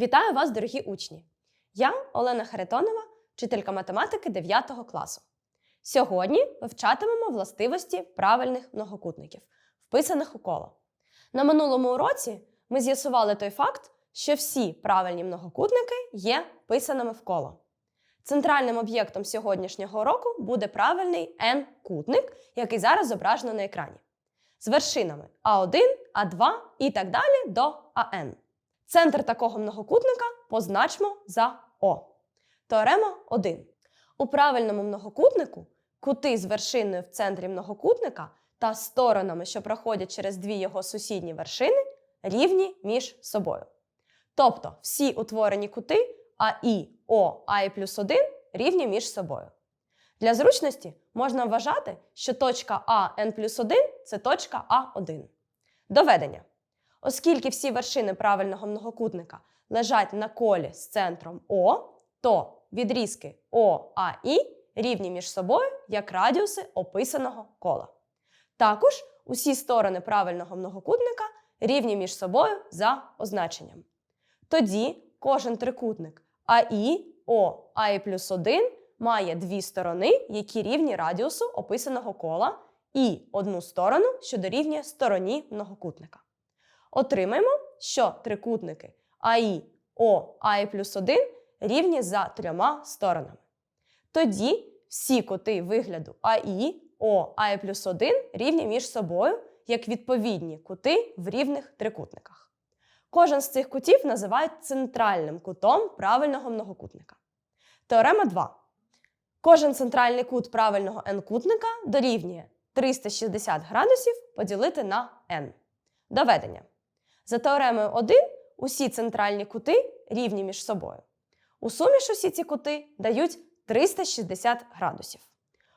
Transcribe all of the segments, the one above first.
Вітаю вас, дорогі учні! Я Олена Харитонова, вчителька математики 9 класу. Сьогодні вивчатимемо властивості правильних многокутників, вписаних у коло. На минулому уроці ми з'ясували той факт, що всі правильні многокутники є вписаними в коло. Центральним об'єктом сьогоднішнього уроку буде правильний n-кутник, який зараз зображено на екрані, з вершинами А1, А2 і так далі до АН. Центр такого многокутника позначмо за О. Теорема 1. У правильному многокутнику кути з вершиною в центрі многокутника та сторонами, що проходять через дві його сусідні вершини, рівні між собою. Тобто всі утворені кути АІ, О, АІ плюс 1 рівні між собою. Для зручності можна вважати, що точка А n плюс 1 це точка А1. Доведення. Оскільки всі вершини правильного многокутника лежать на колі з центром О, то відрізки О, А, І рівні між собою як радіуси описаного кола. Також усі сторони правильного многокутника рівні між собою за означенням. Тоді кожен трикутник АІ, О, АІ плюс 1 має дві сторони, які рівні радіусу описаного кола, і одну сторону, що дорівнює стороні многокутника. Отримаємо, що трикутники АІ, О, АІ плюс 1 рівні за трьома сторонами. Тоді всі кути вигляду АІ, О, АІ плюс 1 рівні між собою як відповідні кути в рівних трикутниках. Кожен з цих кутів називають центральним кутом правильного многокутника. Теорема 2. Кожен центральний кут правильного n-кутника дорівнює 360 градусів поділити на n. Доведення. За теоремою 1 усі центральні кути рівні між собою. У сумі ж усі ці кути дають 360 градусів.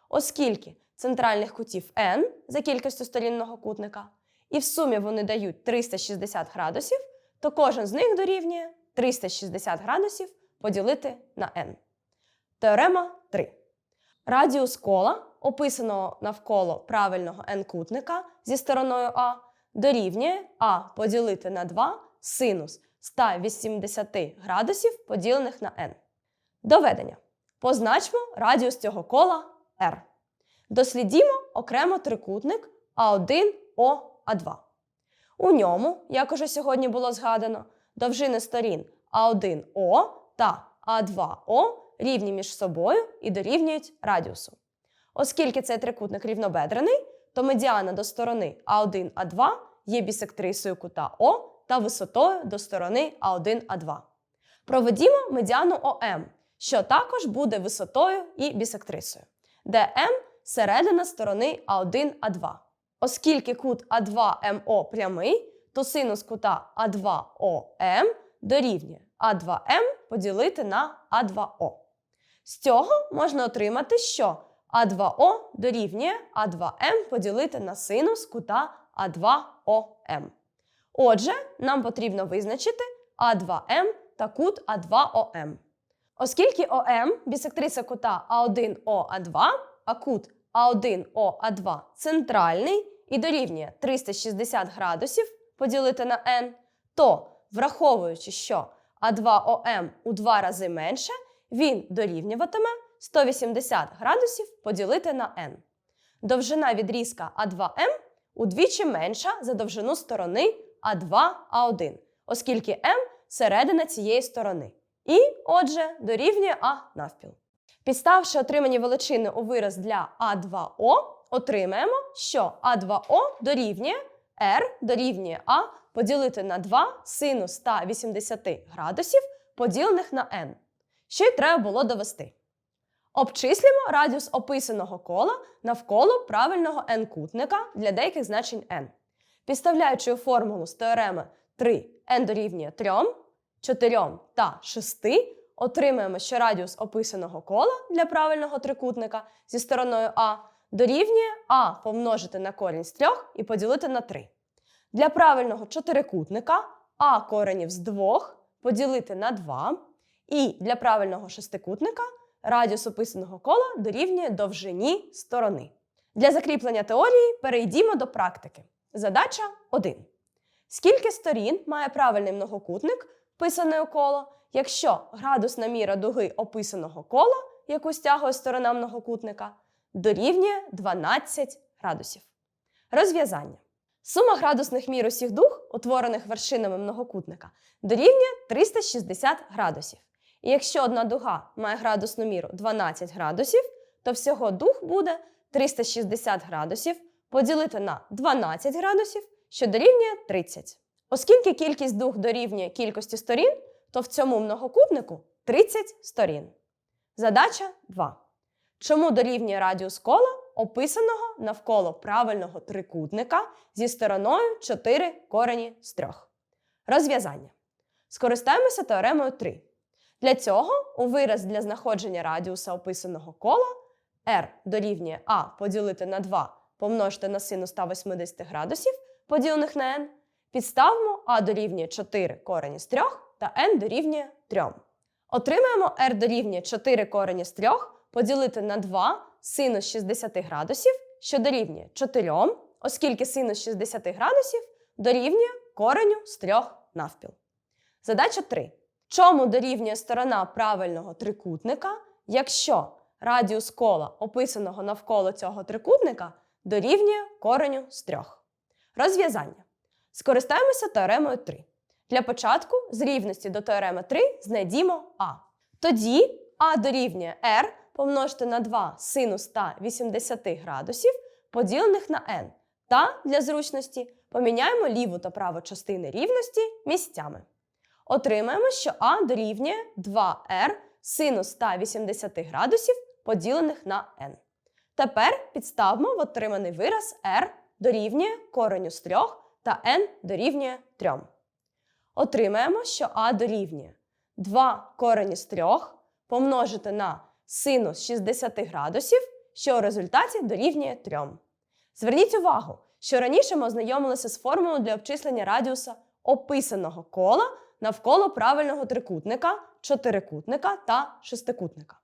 Оскільки центральних кутів n за кількістю сторін многокутника, і в сумі вони дають 360 градусів, то кожен з них дорівнює 360 градусів поділити на n. Теорема 3. Радіус кола, описаного навколо правильного n-кутника зі стороною А, дорівнює А поділити на 2 синус 180 градусів поділених на n. Доведення. Позначмо радіус цього кола r. Дослідімо окремо трикутник А1 О А2. У ньому, як уже сьогодні було згадано, довжини сторін А1О та А2О рівні між собою і дорівнюють радіусу. Оскільки цей трикутник рівнобедрений, то медіана до сторони А1 А2 є бісектрисою кута О та висотою до сторони А1 А2. Проведімо медіану ОМ, що також буде висотою і бісектрисою, де М середина сторони А1 А2. Оскільки кут А2МО прямий, то синус кута А2ОМ дорівнює А2М поділити на А2О. З цього можна отримати, що А2О дорівнює А2М поділити на синус кута А2ОМ. Отже, нам потрібно визначити А2М та кут А2ОМ. Оскільки ОМ бісектриса кута А1ОА2, а кут А1ОА2 центральний і дорівнює 360 градусів поділити на n, то, враховуючи, що А2ОМ у два рази менше, він дорівнюватиме 180 градусів поділити на n. Довжина відрізка А2М удвічі менша за довжину сторони А2А1, оскільки М середина цієї сторони. І, отже, дорівнює А навпіл. Підставши отримані величини у вираз для А2О, отримаємо, що А2О дорівнює R дорівнює А поділити на 2 синус 180 градусів поділених на n. Що й треба було довести. Обчислюємо радіус описаного кола навколо правильного n-кутника для деяких значень n. Підставляючи формулу з теореми 3 n дорівнює 3, 4 та 6, отримаємо, що радіус описаного кола для правильного трикутника зі стороною А дорівнює А помножити на корінь з 3 і поділити на 3. Для правильного чотирикутника А коренів з 2 поділити на 2. І для правильного шестикутника радіус описаного кола дорівнює довжині сторони. Для закріплення теорії перейдімо до практики. Задача 1. Скільки сторін має правильний многокутник, вписане у коло, якщо градусна міра дуги описаного кола, яку стягує сторона многокутника, дорівнює 12 градусів. Розв'язання. Сума градусних мір усіх дуг, утворених вершинами многокутника, дорівнює 360 градусів. І якщо одна дуга має градусну міру 12 градусів, то всього дуг буде 360 градусів поділити на 12 градусів, що дорівнює 30. Оскільки кількість дуг дорівнює кількості сторін, то в цьому многокутнику 30 сторін. Задача 2. Чому дорівнює радіус кола, описаного навколо правильного трикутника зі стороною 4 корені з 3? Розв'язання. Скористаємося теоремою 3. Для цього у вираз для знаходження радіуса описаного кола r дорівнює а поділити на 2 помножити на синус 180 градусів, поділених на n, підставимо а дорівнює 4 корені з 3 та n дорівнює 3. Отримаємо r дорівнює 4 корені з 3 поділити на 2 синус 60 градусів, що дорівнює 4, оскільки синус 60 градусів дорівнює кореню з 3 навпіл. Задача 3. Чому дорівнює сторона правильного трикутника, якщо радіус кола, описаного навколо цього трикутника, дорівнює кореню з 3? Розв'язання. Скористаємося теоремою 3. Для початку з рівності до теореми 3 знайдімо А. Тоді А дорівнює r помножити на 2 синус 180 градусів, поділених на n. Та для зручності поміняємо ліву та праву частини рівності місцями. Отримаємо, що А дорівнює 2r синус 180 градусів, поділених на n. Тепер підставимо в отриманий вираз r дорівнює кореню з 3 та n дорівнює 3. Отримаємо, що А дорівнює 2 корені з 3 помножити на синус 60 градусів, що у результаті дорівнює 3. Зверніть увагу, що раніше ми ознайомилися з формулою для обчислення радіуса описаного кола навколо правильного трикутника, чотирикутника та шестикутника.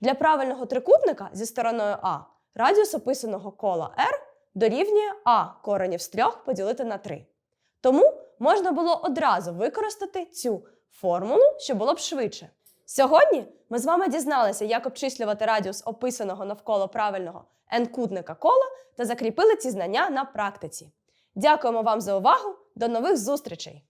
Для правильного трикутника зі стороною А радіус описаного кола r дорівнює А коренів з 3 поділити на 3. Тому можна було одразу використати цю формулу, що було б швидше. Сьогодні ми з вами дізналися, як обчислювати радіус описаного навколо правильного n-кутника кола та закріпили ці знання на практиці. Дякуємо вам за увагу! До нових зустрічей!